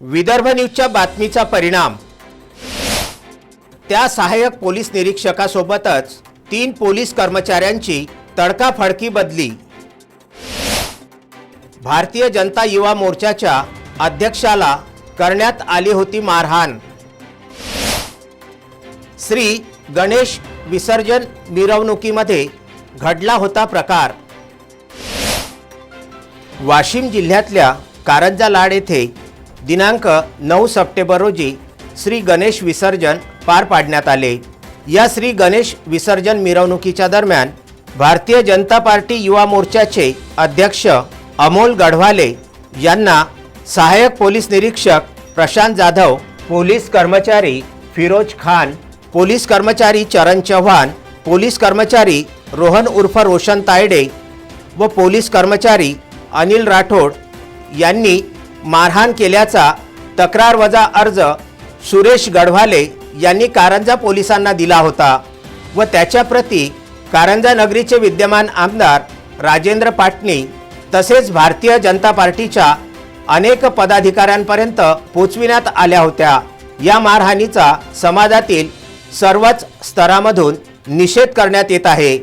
विदर्भ न्यूजच्या बातमीचा परिणाम. त्या सहाय्यक पोलीस निरीक्षकासोबतच तीन पोलीस कर्मचाऱ्यांची तडकाफडकी बदली. भारतीय जनता युवा मोर्चाच्या अध्यक्षाला करण्यात आली होती मारहाण. श्री गणेश विसर्जन मिरवणुकीमध्ये घडला होता प्रकार. वाशिम जिल्ह्यातल्या कारंजा लाड येथे दिनांक नऊ सप्टेंबर रोजी श्री गणेश विसर्जन पार पाडण्यात आले. या श्री गणेश विसर्जन मिरवणुकीच्या दरम्यान भारतीय जनता पार्टी युवा मोर्चाचे अध्यक्ष अमोल गढवाले यांना सहाय्यक पोलीस निरीक्षक प्रशांत जाधव पोलीस कर्मचारी फिरोज खान पोलीस कर्मचारी चरण चव्हाण पोलीस कर्मचारी रोहन उर्फ रोशन तायडे व पोलीस कर्मचारी अनिल राठोड यांनी मारहाण केल्याचा तक्रारवजा अर्ज सुरेश गढवाले यांनी कारंजा पोलिसांना दिला होता व त्याच्याप्रती कारंजा नगरीचे विद्यमान आमदार राजेंद्र पाटणी तसेच भारतीय जनता पार्टीच्या अनेक पदाधिकाऱ्यांपर्यंत पोचविण्यात आल्या होत्या. या मारहाणीचा समाजातील सर्वच स्तरामधून निषेध करण्यात येत आहे.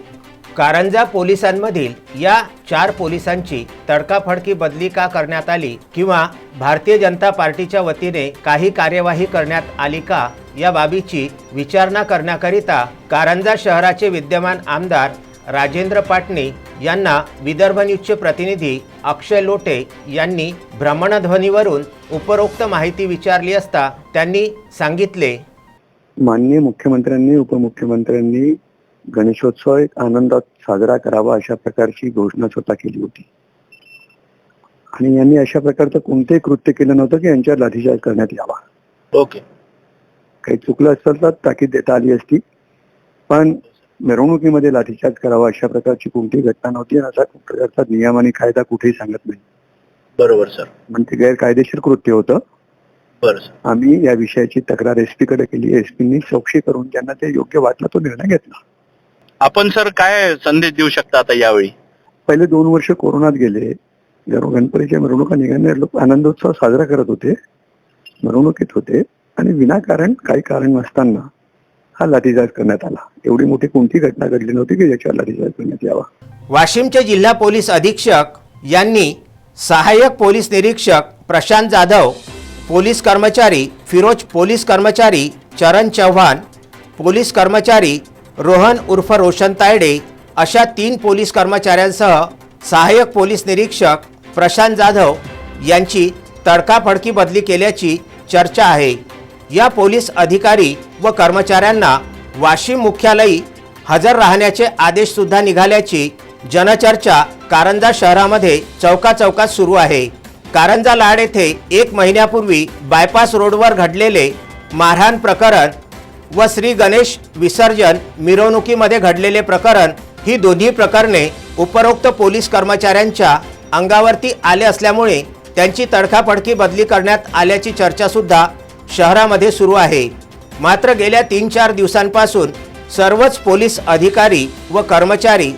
कारंजा पोलिसांमधील या चार पोलिसांची तडकाफडकी बदली का करण्यात आली किंवा भारतीय जनता पार्टीच्या वतीने काही कार्यवाही करण्यात आली का या बाबीची विचारणा करण्याकरिता कारंजा शहराचे विद्यमान आमदार राजेंद्र पाटणी यांना विदर्भ न्यूजचे प्रतिनिधी अक्षय लोटे यांनी भ्रमणध्वनीवरून उपरोक्त माहिती विचारली असता त्यांनी सांगितले. माननीय मुख्यमंत्र्यांनी उपमुख्यमंत्र्यांनी गणेशोत्सव एक आनंदात साजरा करावा अशा प्रकारची घोषणा स्वतः केली होती. आणि यांनी अशा प्रकारचं कोणतेही कृत्य केलं नव्हतं की यांच्यावर लाठीचार्ज करण्यात यावा. ओके. काही चुकलं असतं तर ताकीद देता आली असती पण मिरवणुकीमध्ये लाठीचार्ज करावा अशा प्रकारची कोणतीही घटना नव्हती आणि असा प्रकारचा नियम आणि कायदा कुठेही सांगत नाही. बरोबर सर. म्हणजे गैरकायदेशीर कृत्य होतं. आम्ही या विषयाची तक्रार एसपी कडे केली. एसपींनी चौकशी करून त्यांना ते योग्य वाटलं तो निर्णय घेतला. आपण सर काय संदेश देऊ शकता आता यावेळी? पहिले दोन वर्ष कोरोनात गेले. जेव्हा गणपतीच्या मिरवणुका निघाल्या. लोक आनंदोत्सव साजरा करत होते. मिरवणुकीत होते. आणि विनाकारण काही कारण नसताना हा लाठीचार्ज करण्यात आला. एवढी मोठी कोणती घटना घडली नव्हती की ज्याच्यावर लाठीचार्ज करण्यात यावा? वाशिमचे जिल्हा पोलीस अधीक्षक यांनी सहाय्यक पोलीस निरीक्षक प्रशांत जाधव पोलीस कर्मचारी फिरोज पोलीस कर्मचारी चरण चव्हाण पोलीस कर्मचारी रोहन उर्फ रोशन तायडे अशा तीन पोलीस कर्मचाऱ्यांसह सहाय्यक पोलीस निरीक्षक प्रशांत जाधव यांची तडकाफडकी बदली केल्याची चर्चा आहे. या पोलीस अधिकारी व कर्मचाऱ्यांना वाशिम मुख्यालयी हजर राहण्याचे आदेश सुद्धा निघाल्याची जनचर्चा कारंजा शहरामध्ये चौका चौकात सुरू आहे. कारंजा लाड येथे एक महिन्यापूर्वी बायपास रोडवर घडलेले मारहाण प्रकरण व श्री गणेश विसर्जन मिरवणुकीमध्ये घडलेले प्रकरण ही दोन्ही प्रकरणे उपरोक्त पोलीस कर्मचाऱ्यांच्या अंगावरती आले असल्यामुळे त्यांची तडकाफडकी बदली करण्यात आल्याची चर्चासुद्धा शहरामध्ये सुरू आहे. मात्र गेल्या तीन चार दिवसांपासून सर्वच पोलीस अधिकारी व कर्मचारी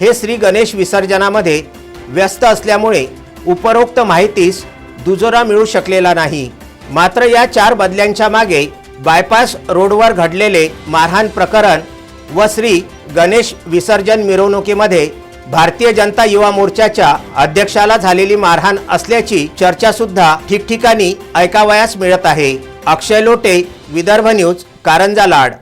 हे श्री गणेश विसर्जनामध्ये व्यस्त असल्यामुळे उपरोक्त माहितीस दुजोरा मिळू शकलेला नाही. मात्र या चार बदल्यांच्या मागे बायपास रोडवर घडलेले मारहाण प्रकरण व श्री गणेश विसर्जन मिरवणुकीमध्ये भारतीय जनता युवा मोर्चाच्या अध्यक्षाला झालेली मारहाण असल्याची चर्चा सुद्धा ठिकठिकाणी ऐकावयास मिळत आहे. अक्षय लोटे विदर्भ न्यूज कारंजा लाड.